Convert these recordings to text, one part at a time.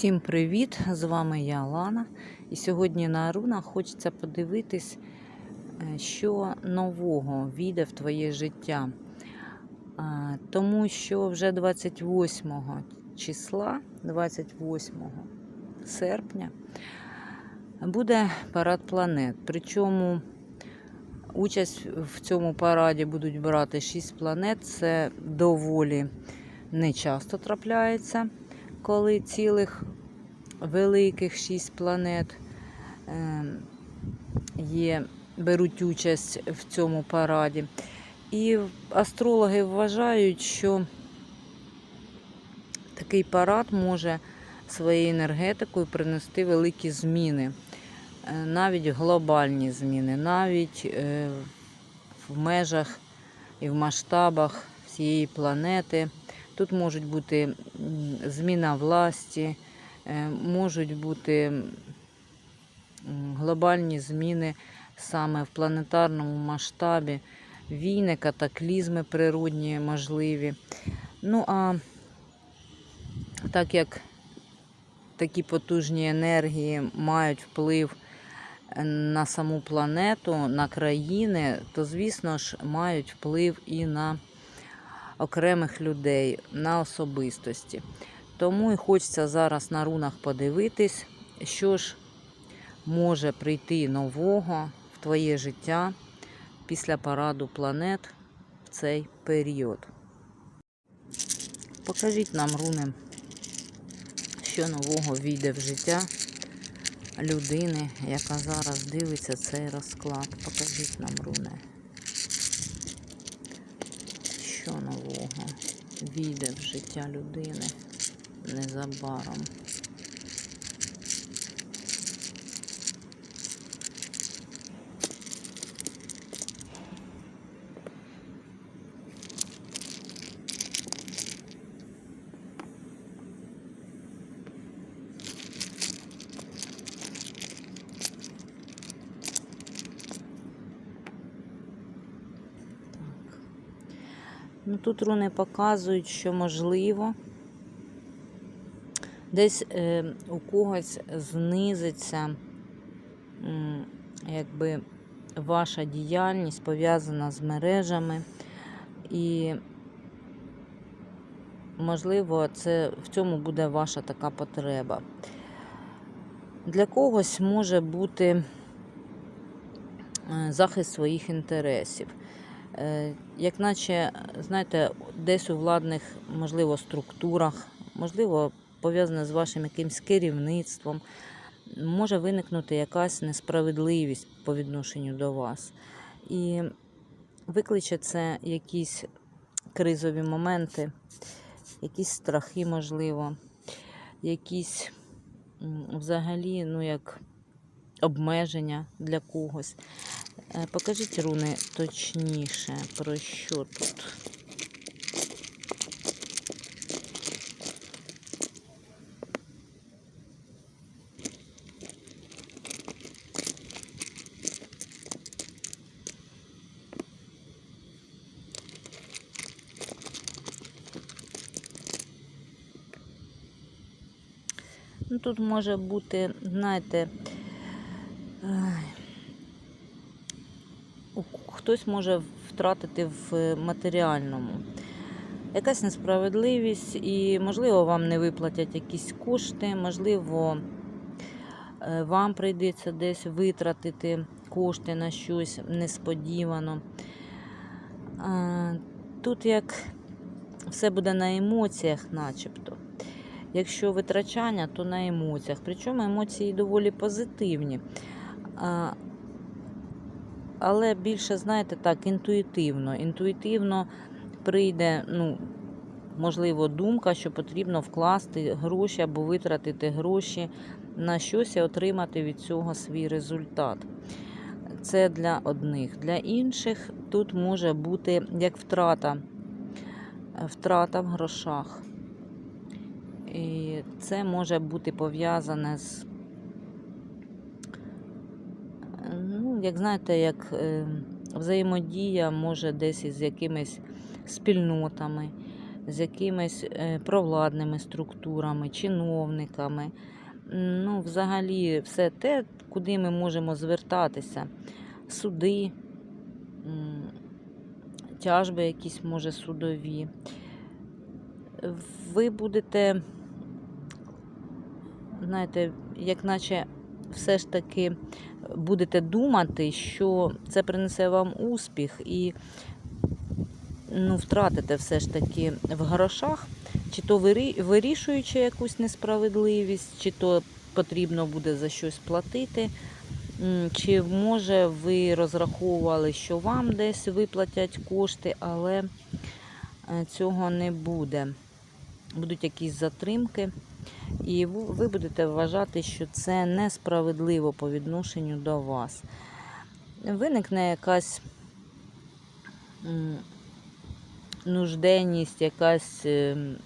Всім привіт! З вами я Лана. І сьогодні на рунах хочеться подивитись, е, що нового війде в твоє життя. Тому що вже 28 числа, 28 серпня, буде парад планет. Причому участь в цьому параді будуть брати 6 планет. Це доволі не часто трапляється коли цілих великих шість планет е, є, беруть участь в цьому параді. І астрологи вважають, що такий парад може своєю енергетикою принести великі зміни, е, навіть глобальні зміни, навіть е, в межах і в масштабах всієї планети. Тут можуть бути зміна власті, е, можуть бути глобальні зміни саме в планетарному масштабі, війни, катаклізми природні можливі. Ну а так як такі потужні енергії мають вплив на саму планету, на країни, то, звісно ж, мають вплив і на окремих людей, на особистості. Тому і хочеться зараз на рунах подивитись, що ж може прийти нового в твоє життя після параду планет в цей період. Покажіть нам, руни, що нового війде в життя людини, яка зараз дивиться цей розклад. Покажіть нам, руни. Що нового війде в життя людини незабаром. Ну, тут руни показують, що можливо десь е, у когось знизиться м, якби ваша діяльність пов'язана з мережами. І, можливо, це в цьому буде ваша така потреба. Для когось може бути е, захист своїх інтересів. Е, Як наче, знаєте, десь у владних, можливо, структурах, можливо, пов'язане з вашим якимсь керівництвом, може виникнути якась несправедливість по відношенню до вас. І викличе це якісь кризові моменти, якісь страхи, можливо, якісь взагалі, ну як обмеження для когось. Е, Покажіть руни точніше, про що тут. Ну, тут може бути, знаєте, хтось може втратити в матеріальному. Якась несправедливість, і, можливо, вам не виплатять якісь кошти, можливо, е, вам прийдеться десь витратити кошти на щось несподівано. Тут як все буде на емоціях, начебто. Якщо витрачання, то на емоціях. Причому емоції доволі позитивні. Але більше, знаєте, так, інтуїтивно. Інтуїтивно прийде, ну, можливо, думка, що потрібно вкласти гроші або витратити гроші на щось і отримати від цього свій результат. Це для одних. Для інших тут може бути як втрата, втрата в грошах. І це може бути пов'язане з, ну, як знаєте, як е, взаємодія може десь із якимись спільнотами, з якимись е, провладними структурами, чиновниками. Ну, взагалі, все те, куди ми можемо звертатися. Суди, тяжби якісь, може, судові. Ви будете, знаєте, як наче все ж таки будете думати, що це принесе вам успіх і ну, втратите все ж таки в грошах, чи то вирішуючи якусь несправедливість, чи то потрібно буде за щось платити. Чи може ви розраховували, що вам десь виплатять кошти, але е, цього не буде. Будуть якісь затримки, і ви будете вважати, що це несправедливо по відношенню до вас. Виникне якась нужденність, якась. ем,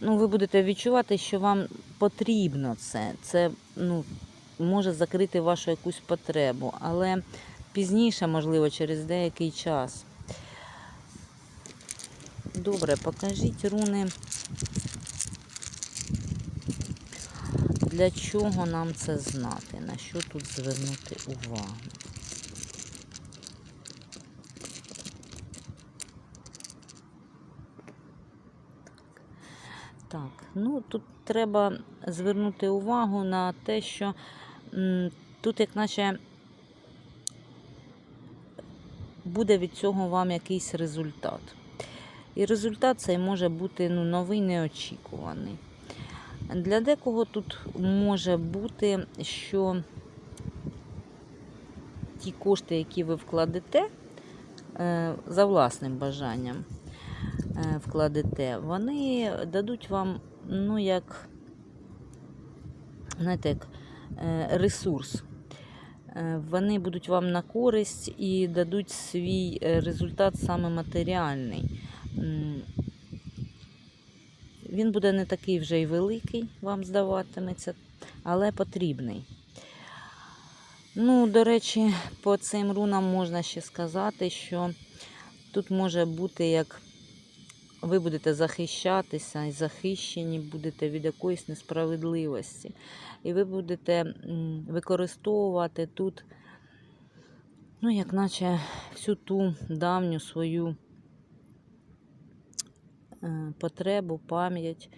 Ну, ви будете відчувати, що вам потрібно це. Це ну, може закрити вашу якусь потребу, але пізніше, можливо, через деякий час. Добре, покажіть руни. Для чого нам це знати? На що тут звернути увагу? Так, ну тут треба звернути увагу на те, що м, тут, як наче, буде від цього вам якийсь результат. І результат цей може бути ну, новий, неочікуваний. Для декого тут може бути, що ті кошти, які ви вкладете е, за власним бажанням, е, вкладете, вони дадуть вам, ну, як, знаєте, як е, ресурс. Вони будуть вам на користь і дадуть свій результат саме матеріальний. Він буде не такий вже й великий, вам здаватиметься, але потрібний. Ну, до речі, по цим рунам можна ще сказати, що тут може бути як ви будете захищатися і захищені будете від якоїсь несправедливості. І ви будете використовувати тут, ну, як наче всю ту давню свою потребу, пам'ять,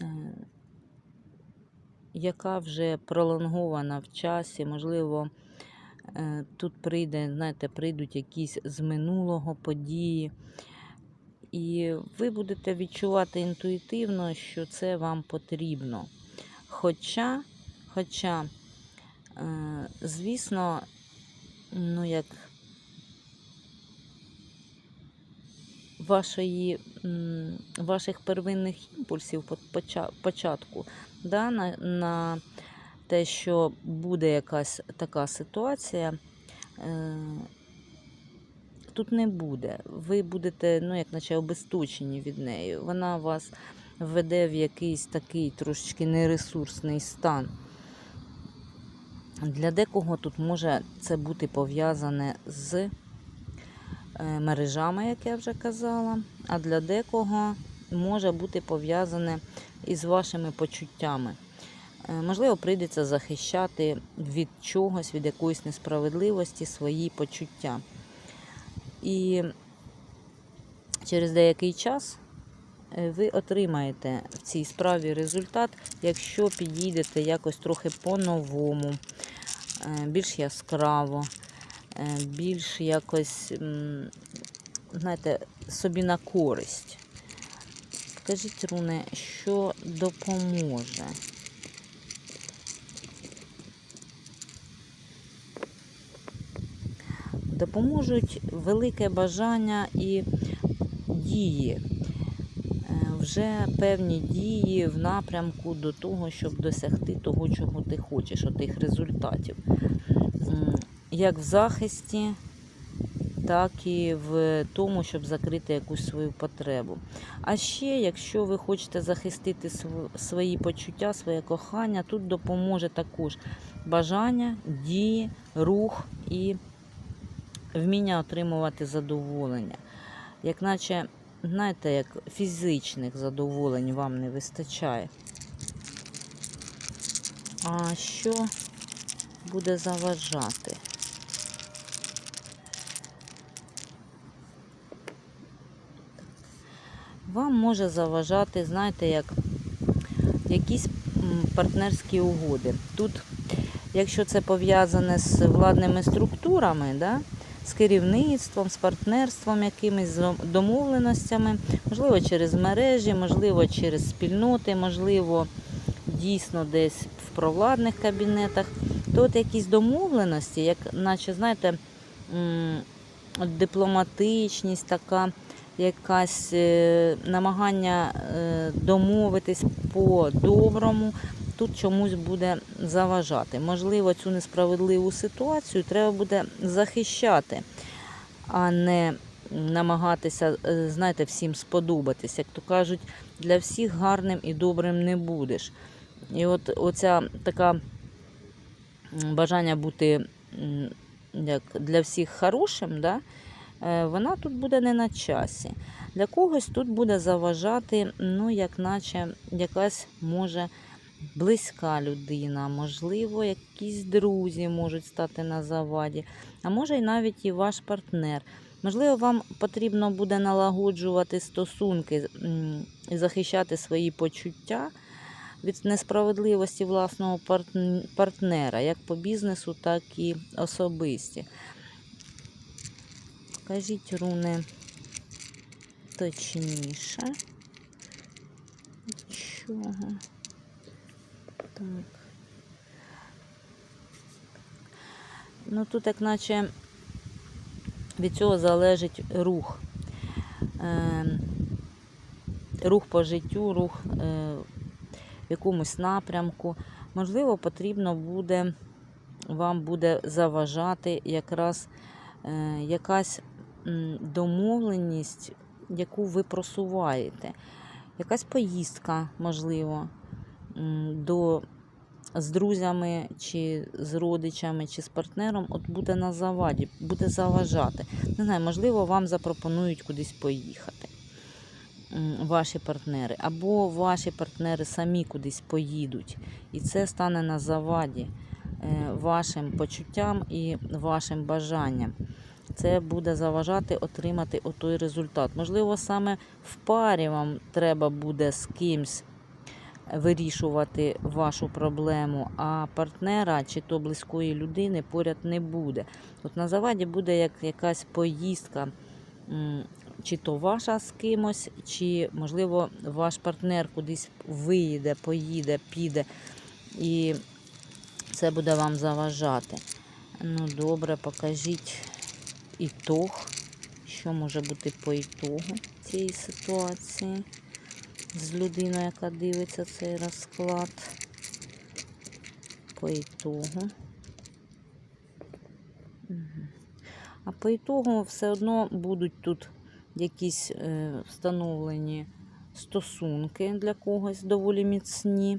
е, яка вже пролонгована в часі, можливо, е, тут прийде, знаєте, прийдуть якісь з минулого події. І ви будете відчувати інтуїтивно, що це вам потрібно. Хоча, хоча, е, звісно, ну як вашої, ваших первинних імпульсів початку да, на, на те, що буде якась така ситуація, е, тут не буде. Ви будете, ну, як наче обесточені від неї. Вона вас введе в якийсь такий трошечки нересурсний стан. Для декого тут може це бути пов'язане з мережами, як я вже казала, а для декого може бути пов'язане із вашими почуттями. Е, Можливо, прийдеться захищати від чогось, від якоїсь несправедливості свої почуття. І через деякий час е, ви отримаєте в цій справі результат, якщо підійдете якось трохи по-новому, е, більш яскраво, е, більш якось, знаєте, собі на користь. Скажіть, Руне, що допоможе? Допоможуть велике бажання і дії. Е, Вже певні дії в напрямку до того, щоб досягти того, чого ти хочеш, отих результатів. Як в захисті, так і в тому, щоб закрити якусь свою потребу. А ще, якщо ви хочете захистити свої почуття, своє кохання, тут допоможе також бажання, дії, рух і вміння отримувати задоволення. Як наче знаєте, як фізичних задоволень вам не вистачає. А що буде заважати? Вам може заважати, знаєте, як якісь партнерські угоди. Тут, якщо це пов'язане з владними структурами, да, з керівництвом, з партнерством, якимись домовленостями, можливо, через мережі, можливо, через спільноти, можливо, дійсно десь в провладних кабінетах, то от якісь домовленості, як наче, знаєте, дипломатичність така, якась е, намагання е, домовитись по-доброму, тут чомусь буде заважати. Можливо, цю несправедливу ситуацію треба буде захищати, а не намагатися, е, знаєте, всім сподобатись. Як то кажуть, для всіх гарним і добрим не будеш. І от оця така бажання бути як для всіх хорошим, да, вона тут буде не на часі. Для когось тут буде заважати, ну, як наче якась може близька людина, можливо, якісь друзі можуть стати на заваді, а може й навіть і ваш партнер. Можливо, вам потрібно буде налагоджувати стосунки і захищати свої почуття від несправедливості власного партнера, як по бізнесу, так і особисті. Кажіть, руни точніше. Чого? Так. Ну тут, як наче від цього залежить рух. Е, рух по життю, рух е, в якомусь напрямку. Можливо, потрібно буде, вам буде заважати якраз е, якась домовленість, яку ви просуваєте. Якась поїздка, можливо, до, з друзями, чи з родичами, чи з партнером, от буде на заваді, буде заважати. Не знаю, можливо, вам запропонують кудись поїхати ваші партнери, або ваші партнери самі кудись поїдуть, і це стане на заваді е, вашим почуттям і вашим бажанням. Це буде заважати отримати отой результат. Можливо, саме в парі вам треба буде з кимсь вирішувати вашу проблему, а партнера чи то близької людини поряд не буде. От на заваді буде як якась поїздка, чи то ваша з кимось, чи, можливо, ваш партнер кудись виїде, поїде, піде, і це буде вам заважати. Ну, добре, покажіть ітог, що може бути по ітогу цієї ситуації з людиною, яка дивиться цей розклад. По ітогу. А по ітогу все одно будуть тут якісь е, встановлені стосунки для когось доволі міцні.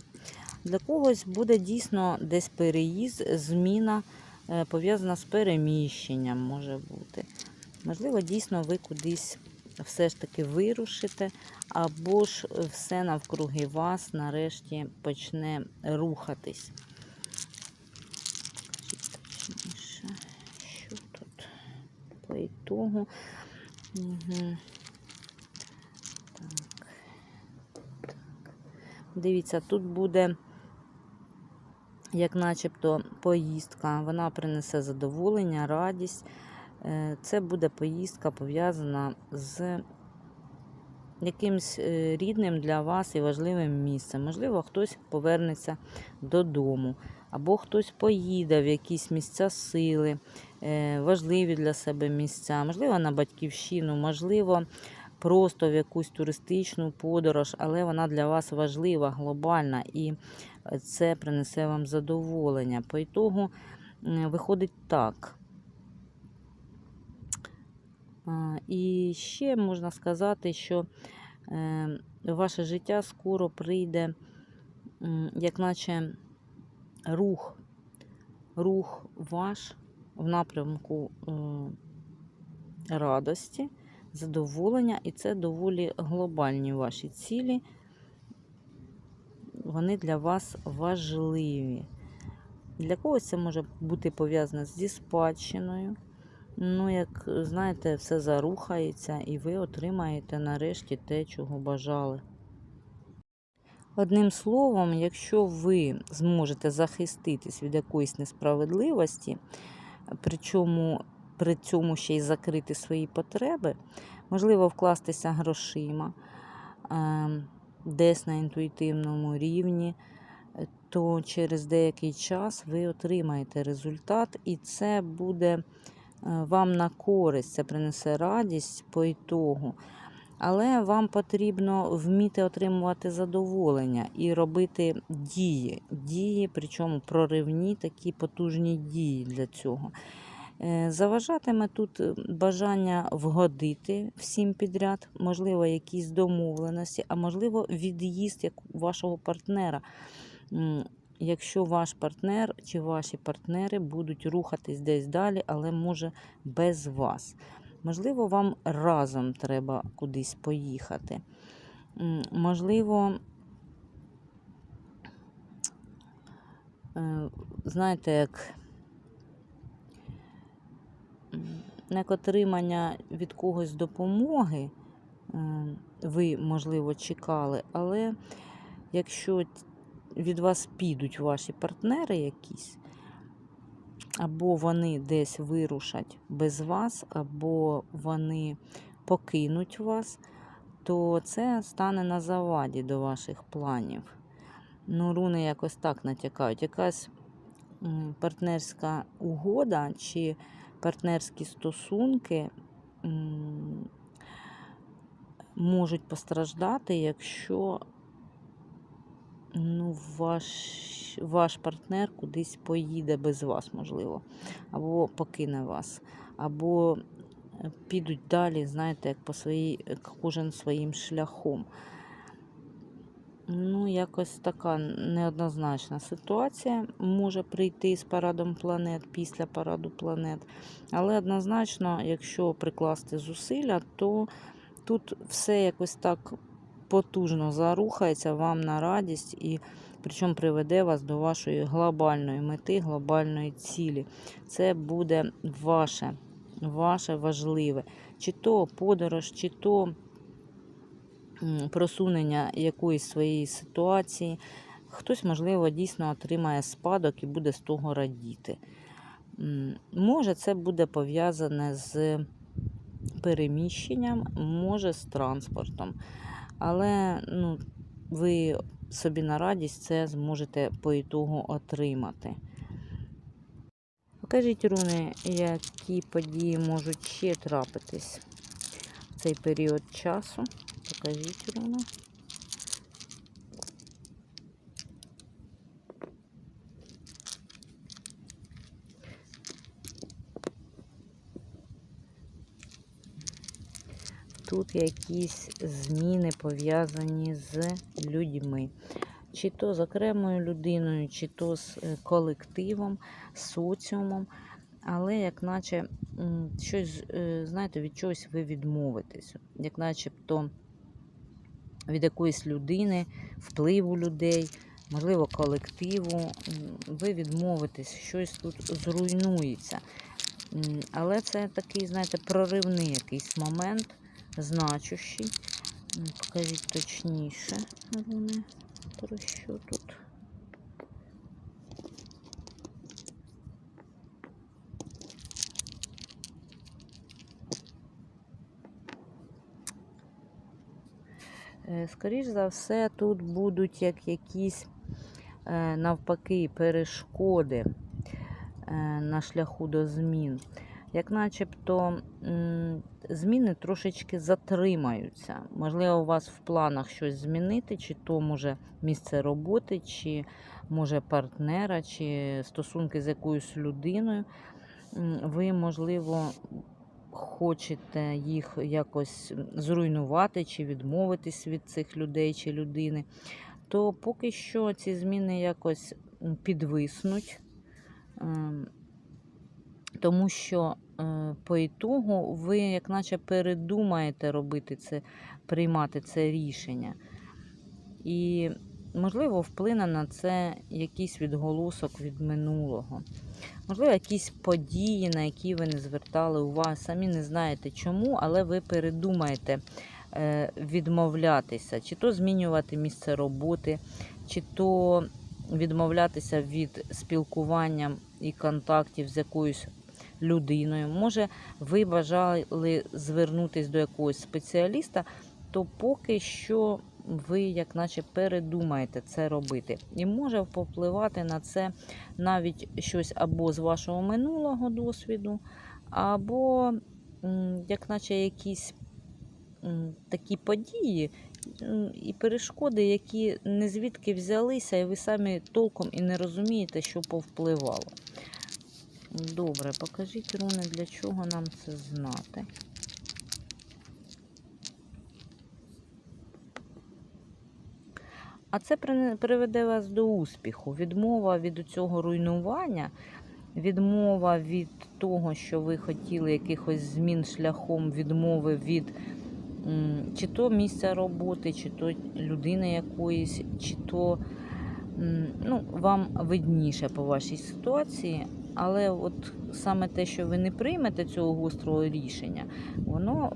Для когось буде дійсно десь переїзд, зміна пов'язана з переміщенням, може бути. Можливо, дійсно ви кудись все ж таки вирушите, або ж все навкруги вас нарешті почне рухатись. Що тут по ітогу? Угу. Так. Так. Дивіться, тут буде як начебто поїздка, вона принесе задоволення, радість. Е, Це буде поїздка пов'язана з якимсь е, рідним для вас і важливим місцем. Можливо, хтось повернеться додому, або хтось поїде в якісь місця сили, е, важливі для себе місця, можливо, на батьківщину, можливо, просто в якусь туристичну подорож, але вона для вас важлива, глобальна, і це принесе вам задоволення. По ітогу виходить так. І ще можна сказати, що е, ваше життя скоро прийде, як наче рух, рух ваш в напрямку е, радості, задоволення, і це доволі глобальні ваші цілі. Вони для вас важливі. Для когось це може бути пов'язано зі спадщиною. Ну, як знаєте, все зарухається, і ви отримаєте нарешті те, чого бажали. Одним словом, якщо ви зможете захиститись від якоїсь несправедливості, причому при цьому ще й закрити свої потреби, можливо, вкластися грошима е, десь на інтуїтивному рівні, то через деякий час ви отримаєте результат, і це буде е, вам на користь, це принесе радість по ітогу. Але вам потрібно вміти отримувати задоволення і робити дії. Дії, причому проривні такі потужні дії для цього. Е, Заважатиме тут е, бажання вгодити всім підряд, можливо, якісь домовленості, а можливо, від'їзд як вашого партнера. Якщо ваш партнер чи ваші партнери будуть рухатись десь далі, але може без вас. Можливо, вам разом треба кудись поїхати. Можливо, е, знаєте, як м, як отримання від когось допомоги, е, ви, можливо, чекали, але якщо від вас підуть ваші партнери якісь, або вони десь вирушать без вас, або вони покинуть вас, то це стане на заваді до ваших планів. Ну, руни якось так натякають. Якась партнерська угода чи партнерські стосунки можуть постраждати, якщо ну, ваш, ваш партнер кудись поїде без вас, можливо, або покине вас, або е, підуть далі, знаєте, як по своїй, кожен своїм шляхом. Ну, якось така неоднозначна ситуація може прийти з парадом планет після параду планет. Але однозначно, якщо прикласти зусилля, то тут все якось так потужно зарухається вам на радість і причому приведе вас до вашої глобальної мети, глобальної цілі. Це буде ваше, ваше важливе. Чи то подорож, чи то просунення якоїсь своєї ситуації. Хтось, можливо, дійсно отримає спадок і буде з того радіти. Може, це буде пов'язане з переміщенням, може з транспортом. Але ну, ви собі на радість це зможете по ітогу отримати. Покажіть, руни, які події можуть ще трапитись в цей період часу. Покажіть, руни. Тут якісь зміни пов'язані з людьми. Чи то з окремою людиною, чи то з е, колективом, соціумом. Але як наче щось, е, знаєте, від чогось ви відмовитесь. Як начебто від якоїсь людини, впливу людей, можливо, колективу. Ви відмовитесь, щось тут зруйнується. Але це такий, знаєте, проривний якийсь момент, значущий. Покажіть точніше, руни, про що тут. Е, Скоріш за все, тут будуть як якісь е, навпаки перешкоди е, на шляху до змін. Як начебто зміни трошечки затримаються. Можливо, у вас в планах щось змінити, чи то може місце роботи, чи може партнера, чи стосунки з якоюсь людиною. Ви, можливо, хочете їх якось зруйнувати чи відмовитись від цих людей чи людини, то поки що ці зміни якось підвиснуть, ем, тому що е, по ітогу ви як наче передумаєте робити це, приймати це рішення. І, можливо, вплине на це якийсь відголосок від минулого. Можливо, якісь події, на які ви не звертали увагу, самі не знаєте чому, але ви передумаєте е, відмовлятися, чи то змінювати місце роботи, чи то відмовлятися від спілкування і контактів з якоюсь людиною. Може, ви бажали звернутися до якогось спеціаліста, то поки що ви, як наче, передумаєте це робити. І може попливати на це навіть щось або з вашого минулого досвіду, або як наче якісь такі події і перешкоди, які не звідки взялися, і ви самі толком і не розумієте, що повпливало. Добре, покажіть руни, для чого нам це знати. А це приведе вас до успіху. Відмова від цього руйнування, відмова від того, що ви хотіли якихось змін шляхом відмови від чи то місця роботи, чи то людини якоїсь, чи то ну, вам видніше по вашій ситуації. Але от саме те, що ви не приймете цього гострого рішення, воно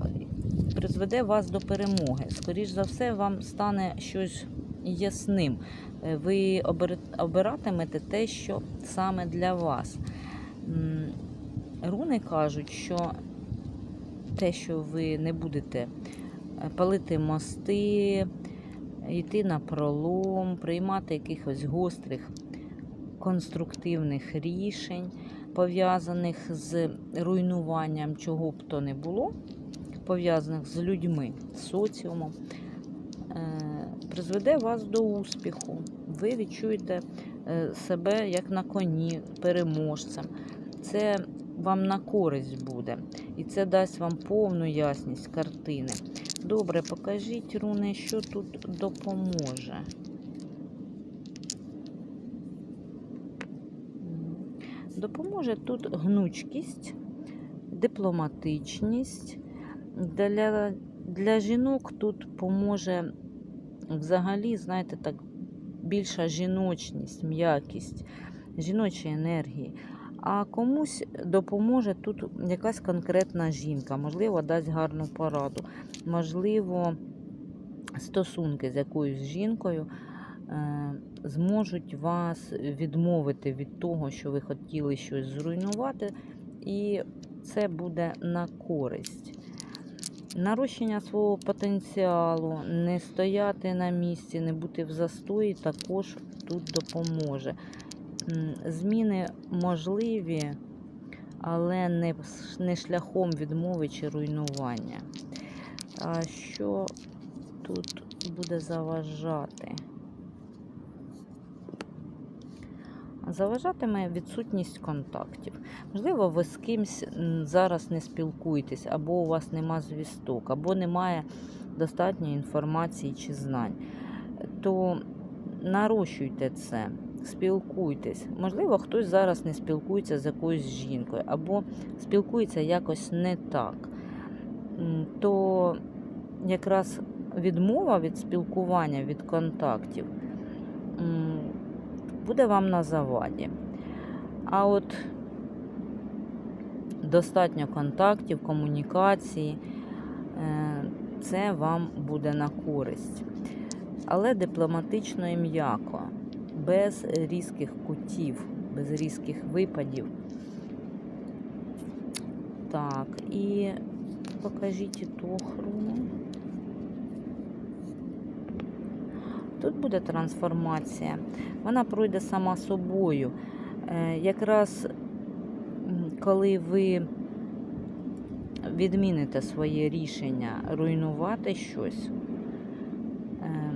призведе вас до перемоги. Скоріш за все, вам стане щось ясним. Е, Ви обиратимете те, що саме для вас. Руни кажуть, що те, що ви не будете е, палити мости, йти на пролом, приймати якихось гострих конструктивних рішень, пов'язаних з руйнуванням чого б то не було, пов'язаних з людьми, з соціумом, призведе вас до успіху. Ви відчуєте е, себе як на коні, переможцем. Це вам на користь буде. І це дасть вам повну ясність картини. Добре, покажіть, руни, що тут допоможе. Допоможе тут гнучкість, дипломатичність. Для, для жінок тут поможе взагалі, знаєте, так, більша жіночність, м'якість, жіночі енергії. А комусь допоможе тут якась конкретна жінка, можливо, дасть гарну пораду, можливо, стосунки з якоюсь жінкою е, зможуть вас відмовити від того, що ви хотіли щось зруйнувати, і це буде на користь. Нарощення свого потенціалу, не стояти на місці, не бути в застої, також тут допоможе. Зміни можливі, але не, шляхом відмови чи руйнування. А що тут буде заважати? Заважатиме відсутність контактів. Можливо, ви з кимсь зараз не спілкуєтесь, або у вас нема звісток, або немає достатньої інформації чи знань. То нарощуйте це, спілкуйтесь. Можливо, хтось зараз не спілкується з якоюсь жінкою, або спілкується якось не так. То якраз відмова від спілкування, від контактів буде вам на заваді. А от достатньо контактів, комунікації, е, це вам буде на користь. Але дипломатично і м'яко, без різких кутів, без різких випадів. Так, і покажіть ітог руни. Тут буде трансформація. Вона пройде сама собою. Е, Якраз коли ви відміните своє рішення руйнувати щось, е,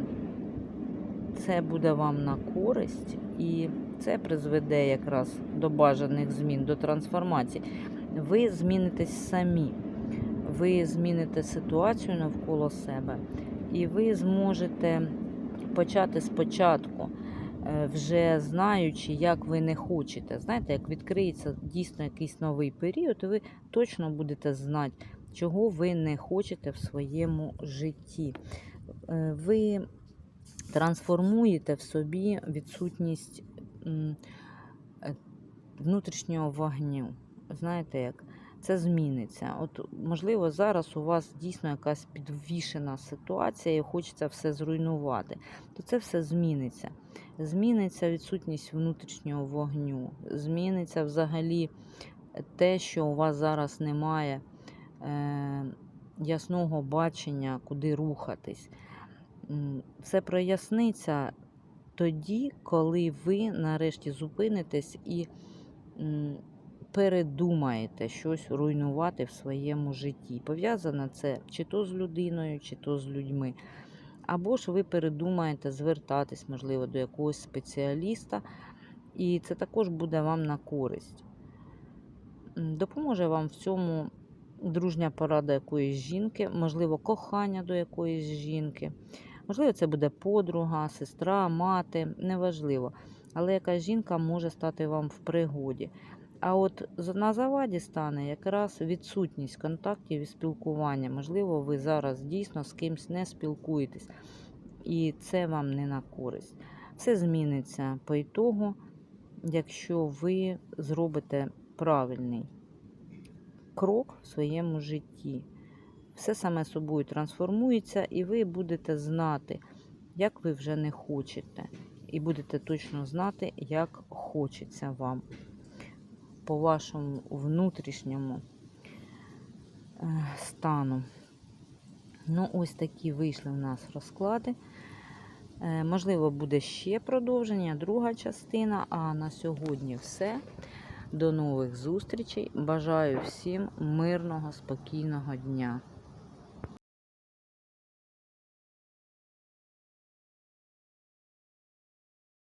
це буде вам на користь, і це призведе якраз до бажаних змін, до трансформації. Ви змінитесь самі, ви зміните ситуацію навколо себе, і ви зможете почати спочатку. е, вже знаючи, як ви не хочете. Знаєте, як відкриється дійсно якийсь новий період, і ви точно будете знати, чого ви не хочете в своєму житті. Е, Ви трансформуєте в собі відсутність е, внутрішнього вогню. Знаєте як? Це зміниться. От, можливо, зараз у вас дійсно якась підвішена ситуація і хочеться все зруйнувати, то це все зміниться. Зміниться відсутність внутрішнього вогню, зміниться взагалі те, що у вас зараз немає е, ясного бачення, куди рухатись. Все проясниться тоді, коли ви нарешті зупинитесь і передумаєте щось руйнувати в своєму житті. Пов'язане це чи то з людиною, чи то з людьми. Або ж ви передумаєте звертатись, можливо, до якогось спеціаліста, і це також буде вам на користь. Допоможе вам в цьому дружня порада якоїсь жінки, можливо, кохання до якоїсь жінки. Можливо, це буде подруга, сестра, мати, неважливо. Але якась жінка може стати вам в пригоді. А от на заваді стане якраз відсутність контактів і спілкування. Можливо, ви зараз дійсно з кимсь не спілкуєтесь, і це вам не на користь. Все зміниться по ітогу, якщо ви зробите правильний крок в своєму житті. Все саме собою трансформується, і ви будете знати, як ви вже не хочете. І будете точно знати, як хочеться вам по вашому внутрішньому е, стану. Ну, ось такі вийшли в нас розклади. Е, Можливо, буде ще продовження, друга частина. А на сьогодні все. До нових зустрічей. Бажаю всім мирного, спокійного дня.